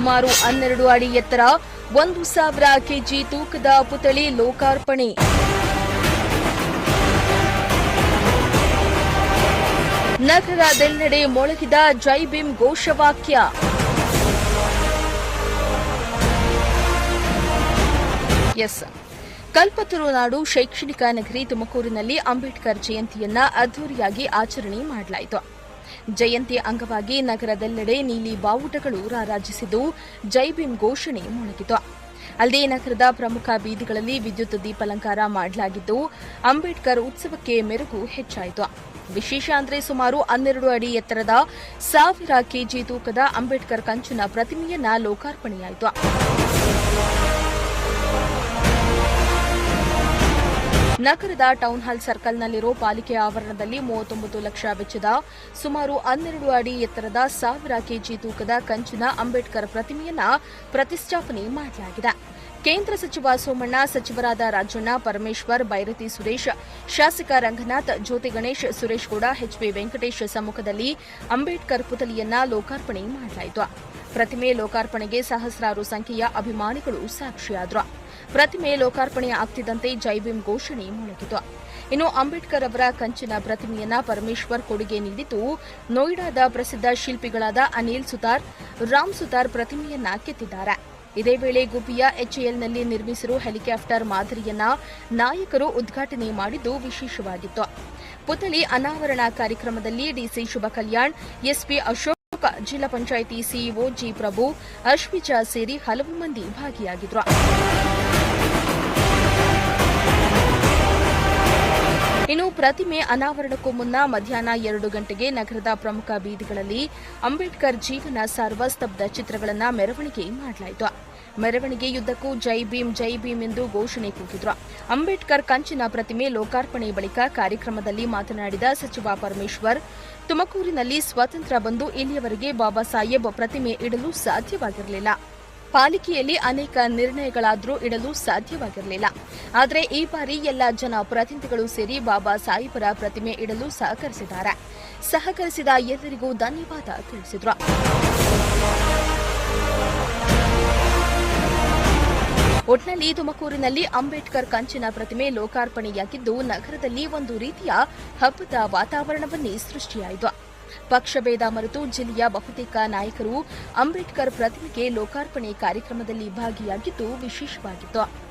ಸುಮಾರು ಹನ್ನೆರಡು ಅಡಿ ಎತ್ತರ ಒಂದು ಸಾವಿರ ಕೆಜಿ ತೂಕದ ಪುತಳಿ ಲೋಕಾರ್ಪಣೆ. ನಗರದೆಲ್ಲೆಡೆ ಮೊಳಗಿದ ಜೈ ಭೀಮ್ ಘೋಷವಾಕ್ಯ. ಎಸ್. ಕಲ್ಪತರು ನಾಡು ಶೈಕ್ಷಣಿಕ ನಗರಿ ತುಮಕೂರಿನಲ್ಲಿ ಅಂಬೇಡ್ಕರ್ ಜಯಂತಿಯನ್ನ ಅದ್ದೂರಿಯಾಗಿ ಆಚರಣೆ ಮಾಡಲಾಯಿತು. ಜಯಂತಿ ಅಂಗವಾಗಿ ನಗರದೆಲ್ಲೆಡೆ ನೀಲಿ ಬಾವುಟಗಳು ರಾರಾಜಿಸಿದ್ದು ಜೈ ಭೀಮ್ ಘೋಷಣೆ ಮೊಳಗಿತು. ಅಲ್ಲದೆ ನಗರದ ಪ್ರಮುಖ ಬೀದಿಗಳಲ್ಲಿ ವಿದ್ಯುತ್ ದೀಪಾಲಂಕಾರ ಮಾಡಲಾಗಿದ್ದು ಅಂಬೇಡ್ಕರ್ ಉತ್ಸವಕ್ಕೆ ಮೆರುಗು ಹೆಚ್ಚಾಯಿತು. ವಿಶೇಷ ಅಂದರೆ ಸುಮಾರು ಹನ್ನೆರಡು ಅಡಿ ಎತ್ತರದ ಸಾವಿರ ಕೆಜಿ ತೂಕದ ಅಂಬೇಡ್ಕರ್ ಕಂಚಿನ ಪ್ರತಿಮೆಯನ್ನ ಲೋಕಾರ್ಪಣೆಯಾಯಿತು. ನಗರದ ಟೌನ್ ಹಾಲ್ ಸರ್ಕಲ್ನಲ್ಲಿರೋ ಪಾಲಿಕೆ ಆವರಣದಲ್ಲಿ ಮೂವತ್ತೊಂಬತ್ತು ಲಕ್ಷ ವೆಚ್ಚದ ಸುಮಾರು ಹನ್ನೆರಡು ಅಡಿ ಎತ್ತರದ ಸಾವಿರ ಕೆಜಿ ತೂಕದ ಕಂಚಿನ ಅಂಬೇಡ್ಕರ್ ಪ್ರತಿಮೆಯನ್ನ ಪ್ರತಿಷ್ಠಾಪನೆ ಮಾಡಲಾಗಿದೆ. ಕೇಂದ್ರ ಸಚಿವ ಸೋಮಣ್ಣ, ಸಚಿವರಾದ ರಾಜಣ್ಣ, ಪರಮೇಶ್ವರ್, ಬೈರತಿ ಸುರೇಶ್, ಶಾಸಕ ರಂಗನಾಥ್, ಜ್ಯೋತಿ ಗಣೇಶ್, ಸುರೇಶ್ ಗೌಡ ಎಚ್ಪಿ ವೆಂಕಟೇಶ್ ಸಮ್ಮುಖದಲ್ಲಿ ಅಂಬೇಡ್ಕರ್ ಪುತಲಿಯನ್ನ ಲೋಕಾರ್ಪಣೆ ಮಾಡಲಾಯಿತು. ಪ್ರತಿಮೆ ಲೋಕಾರ್ಪಣೆಗೆ ಸಹಸ್ರಾರು ಸಂಖ್ಯೆಯ ಅಭಿಮಾನಿಗಳು ಸಾಕ್ಷಿಯಾದರು. ಪ್ರತಿಮೆ ಲೋಕಾರ್ಪಣೆ ಆಗ್ತಿದ್ದಂತೆ ಭೀಮ್ ಘೋಷಣೆ ಮೊಳಗಿತು. ಇನ್ನು ಅಂಬೇಡ್ಕರ್ ಅವರ ಕಂಚಿನ ಪ್ರತಿಮೆಯನ್ನ ಪರಮೇಶ್ವರ್ ಕೊಡುಗೆ ನೀಡಿದ್ದು, ನೋಯ್ಡಾದ ಪ್ರಸಿದ್ಧ ಶಿಲ್ಪಿಗಳಾದ ಅನಿಲ್ ಸುತಾರ್, ರಾಮ್ ಸುತಾರ್ ಪ್ರತಿಮೆಯನ್ನ ಕೆತ್ತಿದ್ದಾರೆ. ಇದೇ ವೇಳೆ ಗುಬ್ಬಿಯ ಎಚ್ಎಎಲ್ನಲ್ಲಿ ನಿರ್ಮಿಸಿರುವ ಹೆಲಿಕಾಪ್ಟರ್ ಮಾದರಿಯನ್ನ ನಾಯಕರು ಉದ್ಘಾಟನೆ ಮಾಡಿದ್ದು ವಿಶೇಷವಾಗಿತ್ತು. ಪುತಳಿ ಅನಾವರಣ ಕಾರ್ಯಕ್ರಮದಲ್ಲಿ ಡಿಸಿ ಶುಭ ಕಲ್ಯಾಣ್, ಎಸ್ಪಿ ಅಶೋಕ್, ಜಿಲ್ಲಾ ಪಂಚಾಯಿತಿ ಸಿಇಒ ಜಿ ಪ್ರಭು, ಅಶ್ವಿಜಾ ಸೇರಿ ಹಲವು ಮಂದಿ ಭಾಗಿಯಾಗಿದ್ರು. ಪ್ರತಿಮೆ ಅನಾವರಣಕ್ಕೂ ಮುನ್ನ ಮಧ್ಯಾಹ್ನ ಎರಡು ಗಂಟೆಗೆ ನಗರದ ಪ್ರಮುಖ ಬೀದಿಗಳಲ್ಲಿ ಅಂಬೇಡ್ಕರ್ ಜೀವನ ಸರ್ವಸ್ತಬ್ಧ ಚಿತ್ರಗಳನ್ನು ಮೆರವಣಿಗೆ ಮಾಡಲಾಯಿತು. ಮೆರವಣಿಗೆಯುದ್ದಕ್ಕೂ ಜೈ ಭೀಮ್ ಜೈ ಭೀಮ್ ಎಂದು ಘೋಷಣೆ ಕೂಗಿದ್ರು. ಅಂಬೇಡ್ಕರ್ ಕಂಚಿನ ಪ್ರತಿಮೆ ಲೋಕಾರ್ಪಣೆ ಬಳಿಕ ಕಾರ್ಯಕ್ರಮದಲ್ಲಿ ಮಾತನಾಡಿದ ಸಚಿವ ಪರಮೇಶ್ವರ್, ತುಮಕೂರಿನಲ್ಲಿ ಸ್ವಾತಂತ್ರ್ಯ ಬಂದು ಇಲ್ಲಿಯವರೆಗೆ ಬಾಬಾ ಸಾಹೇಬ್ ಪ್ರತಿಮೆ ಇಡಲು ಸಾಧ್ಯವಾಗಿರಲಿಲ್ಲ. ಪಾಲಿಕೆಯಲ್ಲಿ ಅನೇಕ ನಿರ್ಣಯಗಳಾದರೂ ಇಡಲು ಸಾಧ್ಯವಾಗಿರಲಿಲ್ಲ. ಆದರೆ ಈ ಬಾರಿ ಎಲ್ಲ ಜನ ಪ್ರತಿನಿಧಿಗಳು ಸೇರಿ ಬಾಬಾ ಸಾಹೇಬರ ಪ್ರತಿಮೆ ಇಡಲು ಸಹಕರಿಸಿದ್ದಾರೆ. ಸಹಕರಿಸಿದ ಎಲ್ಲರಿಗೂ ಧನ್ಯವಾದ ತಿಳಿಸಿದರು. ಒಟ್ನಲ್ಲಿ ತುಮಕೂರಿನಲ್ಲಿ ಅಂಬೇಡ್ಕರ್ ಕಂಚಿನ ಪ್ರತಿಮೆ ಲೋಕಾರ್ಪಣೆಯಾಗಿದ್ದು, ನಗರದಲ್ಲಿ ಒಂದು ರೀತಿಯ ಹಬ್ಬದ ವಾತಾವರಣವನ್ನೇ ಸೃಷ್ಟಿಯಾಯಿತು. ಪಕ್ಷಭೇದ ಮರೆತು ಜಿಲ್ಲೆಯ ಬಹುತೇಕ ನಾಯಕರು ಅಂಬೇಡ್ಕರ್ ಪ್ರತಿಮೆಗೆ ಲೋಕಾರ್ಪಣೆ ಕಾರ್ಯಕ್ರಮದಲ್ಲಿ ಭಾಗಿಯಾಗಿದ್ದು ವಿಶೇಷವಾಗಿತ್ತು.